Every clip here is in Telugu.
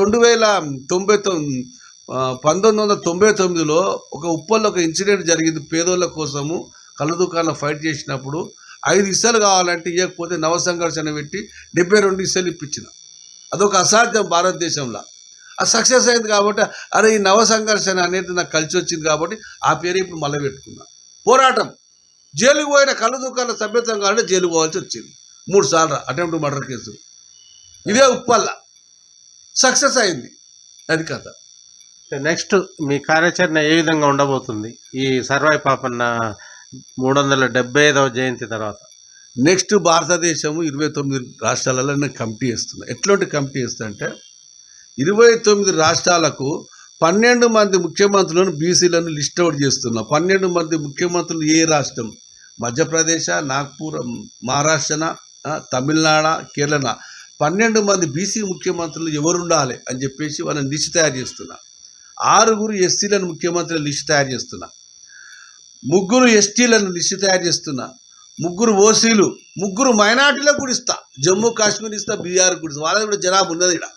రెండు వేల తొంభై తొమ్మిది పంతొమ్మిది వందల తొంభై తొమ్మిదిలో ఒక ఉప్పల్లో ఒక ఇన్సిడెంట్ జరిగింది పేదోళ్ళ కోసము. కళ్ళ దుకాణం ఫైట్ చేసినప్పుడు ఐదు ఇసలు కావాలంటే ఇవ్వకపోతే నవ సంఘర్షణ పెట్టి డెబ్బై రెండు ఇసలు ఇప్పించిన. అదొక అసాధ్యం భారతదేశంలో. ఆ సక్సెస్ అయింది కాబట్టి అరే ఈ నవ సంఘర్షణ అనేది నాకు కలిసి వచ్చింది కాబట్టి ఆ పేరు ఇప్పుడు మళ్ళీ పెట్టుకున్నా. పోరాటం. జైలుకు పోయిన కళ్ళ దుకాణ సభ్యత్వం కావాలంటే జైలుకు పోవాల్సి వచ్చింది. మూడు సార్లు అటెంప్ట్ మర్డర్ కేసు. ఇదే ఉప్పల్లా. సక్సెస్ అయింది. అది కథ. నెక్స్ట్ మీ కార్యాచరణ ఏ విధంగా ఉండబోతుంది? ఈ సర్వాయి పాపన్న మూడు వందల డెబ్బై ఐదవ జయంతి తర్వాత. నెక్స్ట్ భారతదేశము ఇరవై తొమ్మిది రాష్ట్రాలలో నేను కమిటీ వేస్తున్నా ఎట్లాంటి కమిటీ వేస్తా అంటే ఇరవై తొమ్మిది రాష్ట్రాలకు పన్నెండు మంది ముఖ్యమంత్రులను బీసీలను లిస్ట్ అవుట్ చేస్తున్నా. పన్నెండు మంది ముఖ్యమంత్రులు ఏ రాష్ట్రం? మధ్యప్రదేశ్ నాగ్పూర్ మహారాష్ట్ర తమిళనాడు కేరళ పన్నెండు మంది బీసీ ముఖ్యమంత్రులు ఎవరు ఉండాలి అని చెప్పేసి వాళ్ళని లిస్ట్ తయారు చేస్తున్నా. ఆరుగురు ఎస్సీలను ముఖ్యమంత్రుల లిస్ట్ తయారు చేస్తున్నా. ముగ్గురు ఎస్టీలను లిస్ట్ తయారు చేస్తున్నా. ముగ్గురు ఓసీలు ముగ్గురు మైనార్టీలకు కూడా ఇస్తా. జమ్మూ కాశ్మీర్ ఇస్తా బీహార్ కూడా ఇస్తా. వాళ్ళకి కూడా జనాభా ఉన్నది ఇక్కడ.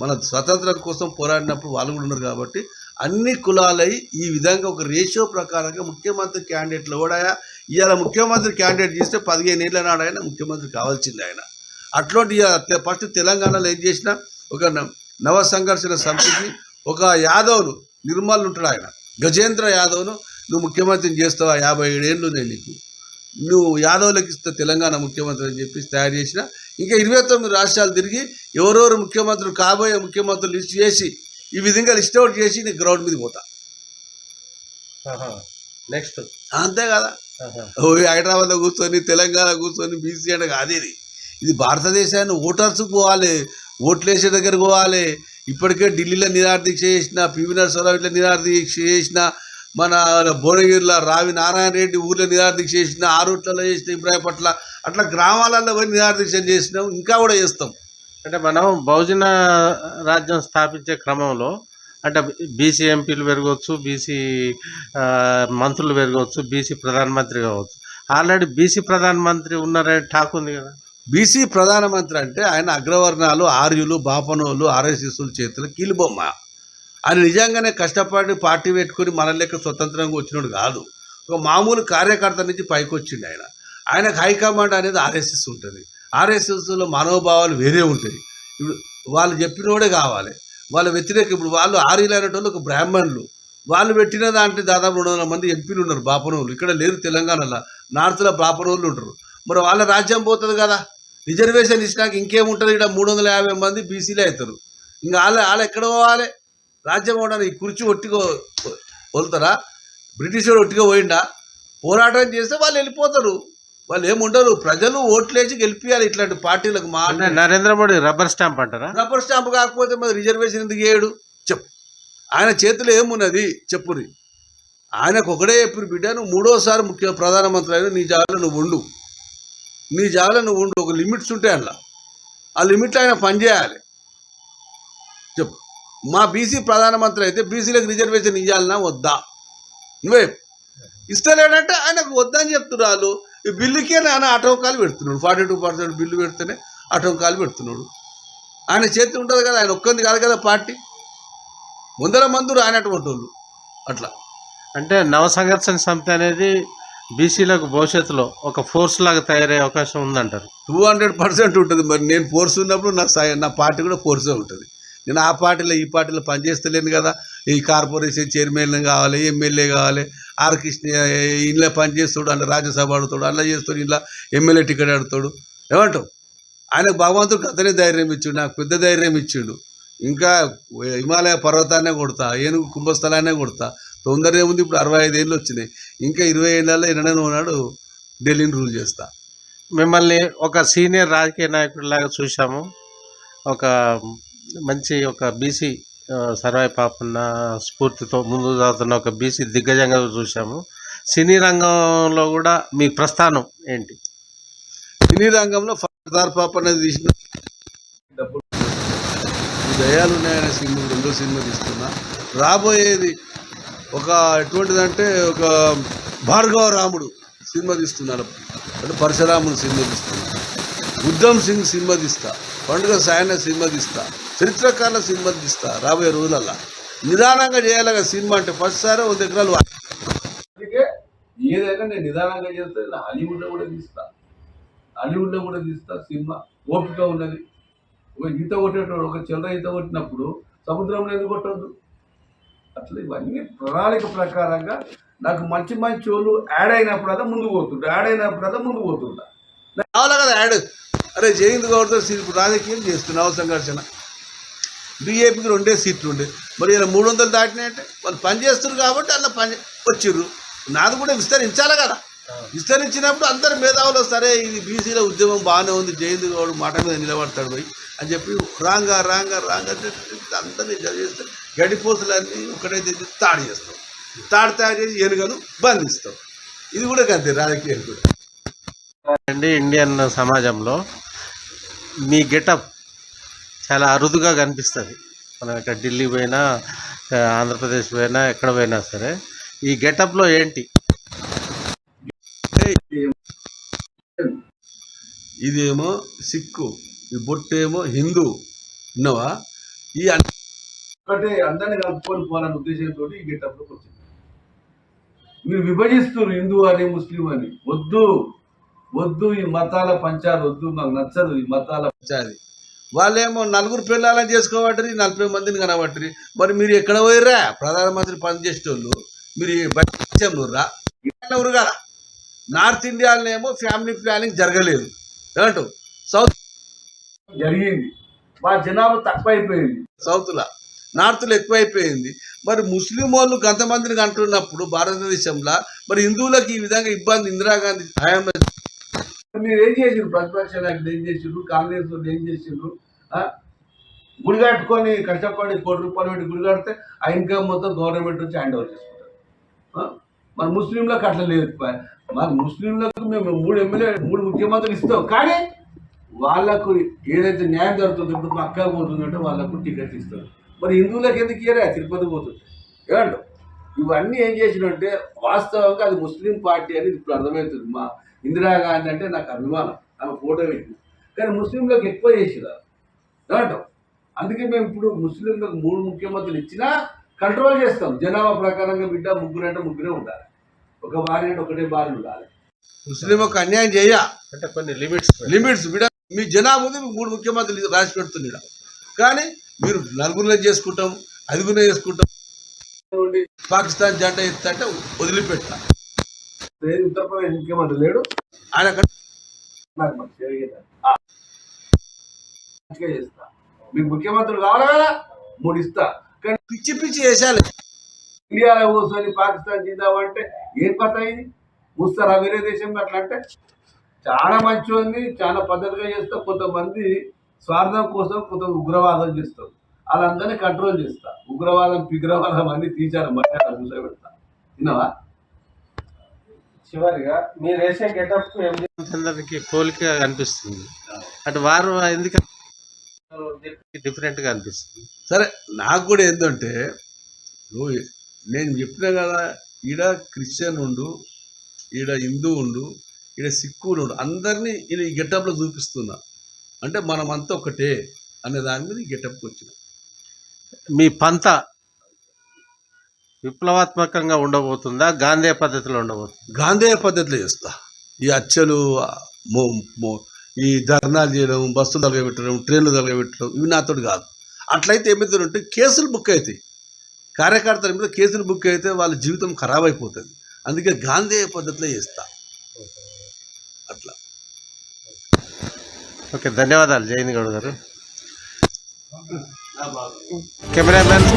మన స్వతంత్రం కోసం పోరాడినప్పుడు వాళ్ళు కూడా ఉన్నారు కాబట్టి అన్ని కులాలై ఈ విధంగా ఒక రేషియో ప్రకారంగా ముఖ్యమంత్రి క్యాండిడేట్లు కూడా ఇవాళ ముఖ్యమంత్రి క్యాండిడేట్ చేస్తే పదిహేను ఏళ్ళ నాడు ఆయన ముఖ్యమంత్రి కావాల్సింది ఆయన. అట్లాంటి ఫస్ట్ తెలంగాణలో ఏం చేసినా? ఒక నవ సంఘర్షణ సమితికి ఒక యాదవ్ను నిర్మల్ ఉంటాడు ఆయన. గజేంద్ర యాదవ్ను నువ్వు ముఖ్యమంత్రిని చేస్తావా? యాభై ఏడేళ్ళు నేను నీకు. నువ్వు యాదవ్లకు ఇస్తే తెలంగాణ ముఖ్యమంత్రి అని చెప్పి తయారు చేసిన. ఇంకా ఇరవై తొమ్మిది రాష్ట్రాలు తిరిగి ఎవరెవరు ముఖ్యమంత్రులు కాబోయే ముఖ్యమంత్రులు లిస్ట్ చేసి ఈ విధంగా లిస్ట్ అవుట్ చేసి నేను గ్రౌండ్ మీద పోతా. నెక్స్ట్. అంతే కదా. ఓ హైదరాబాద్లో కూర్చొని తెలంగాణ కూర్చొని బీసీ అంటే కాదు ఇది. ఇది భారతదేశాన్ని ఓటర్స్కి పోవాలి ఓట్లేసే దగ్గర పోవాలి. ఇప్పటికే ఢిల్లీలో నిరాదీక్ష చేసిన పివి నరసింహరావు ఇట్లా నిరాదీక్ష చేసిన మన భువనగిరిలో రావి నారాయణ రెడ్డి ఊర్లో నిరాదీక్ష చేసిన ఆరుట్లలో చేసిన ఇబ్రాహీపట్ల అట్లా గ్రామాలలో పోయి నిరాదీక్ష చేసినాం ఇంకా కూడా చేస్తాం. అంటే మనం బహుజన రాజ్యం స్థాపించే క్రమంలో అంటే బీసీ ఎంపీలు పెరగవచ్చు బీసీ మంత్రులు పెరగవచ్చు బీసీ ప్రధానమంత్రి కావచ్చు. ఆల్రెడీ బీసీ ప్రధానమంత్రి ఉన్నారని టాక్ ఉంది కదా. బీసీ ప్రధానమంత్రి అంటే ఆయన అగ్రవర్ణాలు ఆర్యులు బాపనోళ్ళు ఆర్ఎస్ఎస్ల చేతులు కీలుబొమ్మ. ఆయన నిజంగానే కష్టపడి పార్టీ పెట్టుకుని మన లెక్క స్వతంత్రంగా వచ్చినోడు కాదు. ఒక మామూలు కార్యకర్త నుంచి పైకి వచ్చిండు ఆయన. ఆయనకు హైకమాండ్ అనేది ఆర్ఎస్ఎస్ ఉంటుంది. ఆర్ఎస్ఎస్లో మనోభావాలు వేరే ఉంటాయి. ఇప్పుడు వాళ్ళు చెప్పినోడే కావాలి. వాళ్ళ వ్యతిరేక ఇప్పుడు వాళ్ళు ఆర్యులు అనేటోళ్ళు ఒక బ్రాహ్మణులు. వాళ్ళు పెట్టిన దాంట్లో దాదాపు రెండు వందల మంది ఎంపీలు ఉన్నారు బాపనోళ్ళు. ఇక్కడ లేరు తెలంగాణలో. నార్త్లో బాపనోళ్ళు ఉంటారు. మరి వాళ్ళ రాజ్యం పోతుంది కదా. రిజర్వేషన్ ఇచ్చినాక ఇంకేముంటుంది ఇక్కడ మూడు వందల యాభై మంది బీసీలే అవుతారు. ఇంకా వాళ్ళ వాళ్ళు ఎక్కడ పోవాలి? రాజ్యం పోవడానికి ఈ కుర్చీ ఒట్టిగా వదులుతారా బ్రిటిష్ వాడు ఒట్టిగా పోయిండా? పోరాటం చేస్తే వాళ్ళు వెళ్ళిపోతారు. వాళ్ళు ఏముండరు? ప్రజలు ఓట్లేసి గెలిపియాలి ఇట్లాంటి పార్టీలకు మా నరేంద్ర మోడీ రబ్బర్ స్టాంప్ అంటారా? రబ్బర్ స్టాంప్ కాకపోతే మరి రిజర్వేషన్ ఎందుకు వేయడు చెప్పు. ఆయన చేతిలో ఏమున్నది? చెప్పురి. ఆయనకు ఒకడే చెప్పిన బిడ్డ నువ్వు మూడోసారి ముఖ్య ప్రధానమంత్రి అయినా నీ జాగాలో నువ్వు ఉండు. నీ జాగాలో నువ్వు ఉండు ఒక లిమిట్స్ ఉంటాయి అందులో ఆ లిమిట్లో ఆయన పనిచేయాలి చెప్పు. మా బీసీ ప్రధానమంత్రి అయితే బీసీలకు రిజర్వేషన్ ఇవ్వాలన్నా వద్దా? నువ్వే ఇస్తలేడంటే ఆయనకు వద్దని చెప్తున్నారు ఈ బిల్లుకే నాన్న ఆటంకాలు పెడుతున్నాడు. ఫార్టీ టూ పర్సెంట్ బిల్లు పెడితేనే ఆటంకాలు పెడుతున్నాడు. ఆయన చేతి ఉంటుంది కదా ఆయన ఒక్కంది కాదు కదా పార్టీ. వందల మంది ఆయనటువంటి వాళ్ళు. అట్లా. అంటే నవ సంఘర్షణ సమితి అనేది బీసీలకు భవిష్యత్తులో ఒక ఫోర్స్ లాగా తయారయ్యే అవకాశం ఉందంటారు. టూ హండ్రెడ్ పర్సెంట్ ఉంటుంది. మరి నేను ఫోర్స్ ఉన్నప్పుడు నా సై- నా పార్టీ కూడా ఫోర్సే ఉంటుంది. నేను ఆ పార్టీలో ఈ పార్టీలో పనిచేస్తలేను కదా. ఈ కార్పొరేషన్ చైర్మన్ కావాలి ఎమ్మెల్యే కావాలి ఆర్ కృష్ణ ఇంట్లో పనిచేస్తాడు అందులో రాజ్యసభ ఆడుతాడు అలా చేస్తాడు ఇంట్లో ఎమ్మెల్యే టికెట్ ఆడుతాడు. ఏమంటావు? ఆయనకు భగవంతుడు అతనే ధైర్యం ఇచ్చిండు నాకు పెద్ద ధైర్యం ఇచ్చిండు. ఇంకా హిమాలయ పర్వతాన్నే కొడతా ఏనుగు కుంభస్థలాన్నే కొడతా. తొందర ఏముంది ఇప్పుడు అరవై ఐదు ఏళ్ళు వచ్చినాయి. ఇంకా ఇరవై ఏళ్ళలో ఎన్నడనే ఉన్నాడు ఢిల్లీని రూల్ చేస్తా. మిమ్మల్ని ఒక సీనియర్ రాజకీయ నాయకుడిలాగా చూసాము ఒక మంచి ఒక బీసీ సర్వాయి పాపన్న స్ఫూర్తితో ముందు సాగుతున్న ఒక బీసీ దిగ్గజంగా చూసాము సినీ రంగంలో కూడా మీ ప్రస్థానం ఏంటి? సినీ రంగంలో ఫర్దార్ పాప అనేది తీసిన డబ్బులు. దయాలు ఉన్నాయనే సినిమా రెండో సినిమా తీస్తున్నా రాబోయేది ఒక ఎటువంటిదంటే ఒక భార్గవ రాముడు సినిమా తీస్తున్నారు. అంటే పరశురాముడు సినిమా తీస్తున్నారు. ఉద్ధమ్ సింగ్ సినిమా తీస్తా. పండుగ సాయన సినిమా తీస్తా. చరిత్రకారుల సినిమా తీస్తా రాబోయే రోజులల్లా. నిదానంగా చేయాలి సినిమా అంటే ఫస్ట్ సారే వంద ఎకరాలు అందుకే ఏదైనా నేను నిదానంగా చేస్తే ఇలా హాలీవుడ్లో కూడా తీస్తా. హాలీవుడ్లో కూడా తీస్తా సినిమా. ఓపిక ఉన్నది. ఈత కొట్టేటోడు ఒక చిల్లర ఈత కొట్టినప్పుడు సముద్రంలో ఎందుకు కొట్టద్దు? అట్లా ఇవన్నీ ప్రణాళిక ప్రకారంగా నాకు మంచి మంచి వాళ్ళు యాడ్ అయినప్పుడల్లా ముందుకు పోతుండే యాడ్ అయినప్పుడల్లా ముందు పోతుంటా కావాలా కావాలి కదా యాడ్ అరే జయంత్ గౌడ్తో ఇప్పుడు రాజకీయం చేస్తున్నావు సంఘర్షణ బీజేపీకి రెండే సీట్లు ఉండే. మరి ఇలా మూడు వందలు దాటినాయంటే వాళ్ళు పని చేస్తున్నారు కాబట్టి అలా పని వచ్చిర్రు. నాది కూడా విస్తరించాలి కదా. విస్తరించినప్పుడు అందరు మేధావులు సరే ఇది బీసీల ఉద్యమం బాగానే ఉంది జయంత్ గౌడ్ మాట మీద నిలబడతాడు పోయి అని చెప్పి రాంగా రాంగా రాంగా అందరినీ చదివిస్తారు గడిపోతులన్నీ ఒకటైతే తాడు చేస్తాం. తాడు తయారు చేసి ఏనుగను బంధిస్తాం. ఇది కూడా అంతే రాజకీయాలు కూడా. అండి ఇండియన్ సమాజంలో మీ గెటప్ చాలా అరుదుగా కనిపిస్తుంది. మనం ఇక్కడ ఢిల్లీ పోయినా ఆంధ్రప్రదేశ్ పోయినా ఎక్కడ పోయినా సరే ఈ గెటప్లో ఏంటి? ఇదేమో సిక్కు ఈ బొట్టేమో హిందూ విన్నావా? ఈ ఒకటే అందరిని కలుపుకొని పోవాలనే ఉద్దేశంతో ఈ గెటప్లోకి వచ్చింది. మీరు విభజిస్తున్నారు హిందూ అని ముస్లిం అని. వద్దు వద్దు ఈ మతాల పంచాలు వద్దు నాకు నచ్చదు ఈ మతాల పంచాది వాళ్ళేమో నలుగురు పిల్లలని చేసుకోబట్టి నలభై మందిని కనబట్టి మరి మీరు ఎక్కడ పోయిర్రా? ప్రధానమంత్రి పనిచేసేటోళ్ళు. మీరు బయట రా ఊరు కదా నార్త్ ఇండియాలోనేమో ఫ్యామిలీ ప్లానింగ్ జరగలేదు. ఏమంటావు? సౌత్ జరిగింది. మా జనాభా తక్కువైపోయింది. సౌత్లో? నార్త్లో ఎక్కువైపోయింది. మరి ముస్లిం వాళ్ళు కొంతమందిని అంటున్నప్పుడు భారతదేశంలో మరి హిందువులకు ఈ విధంగా ఇబ్బంది ఇందిరాగాంధీ హయాంలో మీరు ఏం చేసిండ్రు? ప్రతిపక్ష నాయకులు ఏం చేసిండ్రు? కాంగ్రెస్ వాళ్ళు ఏం చేసిండ్రు? గుడి కట్టుకొని కష్టపడి కోటి రూపాయలు పెట్టి గుడి కడితే ఆ ఇన్కమ్ మొత్తం గవర్నమెంట్ నుంచి హ్యాండ్ ఓవర్ చేసుకుంటారు మరి ముస్లింలకు అట్లా లేదు. మరి ముస్లింలకు మేము మూడు ఎమ్మెల్యే మూడు ముఖ్యమంత్రులు ఇస్తాం. కానీ వాళ్ళకు ఏదైతే న్యాయం జరుగుతుందో ఇప్పుడు మా అక్క పోతుందంటే వాళ్ళకు టికెట్ ఇస్తారు. మరి హిందువులకు ఎందుకు ఇయ్యరా? తిరుపతి పోతుంది ఏమంటారు ఇవన్నీ ఏం చేసినంటే వాస్తవంగా అది ముస్లిం పార్టీ అని ఇప్పుడు అర్థమవుతుంది. మా ఇందిరాగాంధీ అంటే నాకు అభిమానం. ఆమె ఫోటో పెట్టి కానీ ముస్లింలకు ఎక్కువ చేసినారు ఏమంటాం అందుకే మేము ఇప్పుడు ముస్లింలకు మూడు ముఖ్యమంత్రులు ఇచ్చినా కంట్రోల్ చేస్తాం. జనాభా ప్రకారంగా బిడ్డ ముగ్గురు అంటే ముగ్గురే ఉండాలి. ఒక భార్య అంటే ఒకటే భార్య ఉండాలి. ముస్లింలకు అన్యాయం చేయ అంటే కొన్ని లిమిట్స్ లిమిట్స్ బిడ మీ జనాభా ఉంది మూడు ముఖ్యమంత్రులు రాసి పెడుతున్నాడు. కానీ మీరు నలుగురిలో చేసుకుంటాం ఐదుగురిలో చేసుకుంటాం. పాకిస్తాన్ జెండా ఎత్తంటే వదిలిపెట్టా. ముఖ్యమంత్రి లేడు? ఆయన చేస్తా. మీకు ముఖ్యమంత్రులు కావాలి కదా? మూడు ఇస్తా. కానీ పిచ్చి పిచ్చి చేశాలి. ఇండియాలో కూర్చొని పాకిస్తాన్ చేద్దామంటే ఏం పత ఇది? చూస్తారా వేరే దేశంలో అట్లా అంటే? చాలా మంచి ఉంది చాలా పద్ధతిగా చేస్తా. కొంతమంది స్వార్థం కోసం కొంత ఉగ్రవాదం చేస్తారు వాళ్ళందరినీ కంట్రోల్ చేస్తా. ఉగ్రవాదం పిగ్రవాదం అన్ని తీశారు మధ్య కూర్చోబెడతా. విన్నావా చివరిగా మీరు వేసే గెటప్ అందరికి పోలిక కనిపిస్తుంది. అటు వారు ఎందుకు డిఫరెంట్గా అనిపిస్తుంది. సరే నాకు కూడా ఏంటంటే ఓ, నేను చెప్పినా కదా ఈడ క్రిస్టియన్ ఉండు ఈడ హిందూ ఉండు ఈడ సిక్కులు ఉండు అందరినీ ఈయన ఈ గెటప్లో చూపిస్తున్నా. అంటే మనమంతా ఒకటే అనే దాని మీద గెటప్కి వచ్చిన. మీ పంత విప్లవాత్మకంగా ఉండబోతుందా? గాంధీ పద్ధతిలో ఉండబోతుందా? గాంధేయ పద్ధతిలో చేస్తా. ఈ అచ్చలు ఈ ధర్నాలు చేయడం బస్సులు తలగబెట్టడం ట్రైన్లు తలగబెట్టడం ఇవి నాతో కాదు. అట్లయితే ఏమవుతుందంటే కేసులు బుక్ అవుతాయి. కార్యకర్తల మీద కేసులు బుక్ అయితే వాళ్ళ జీవితం ఖరాబ్ అయిపోతుంది. అందుకే గాంధేయ పద్ధతిలో చేస్తా. ఓకే ధన్యవాదాలు జయంత్ గౌడ్ గారు కెమెరామెన్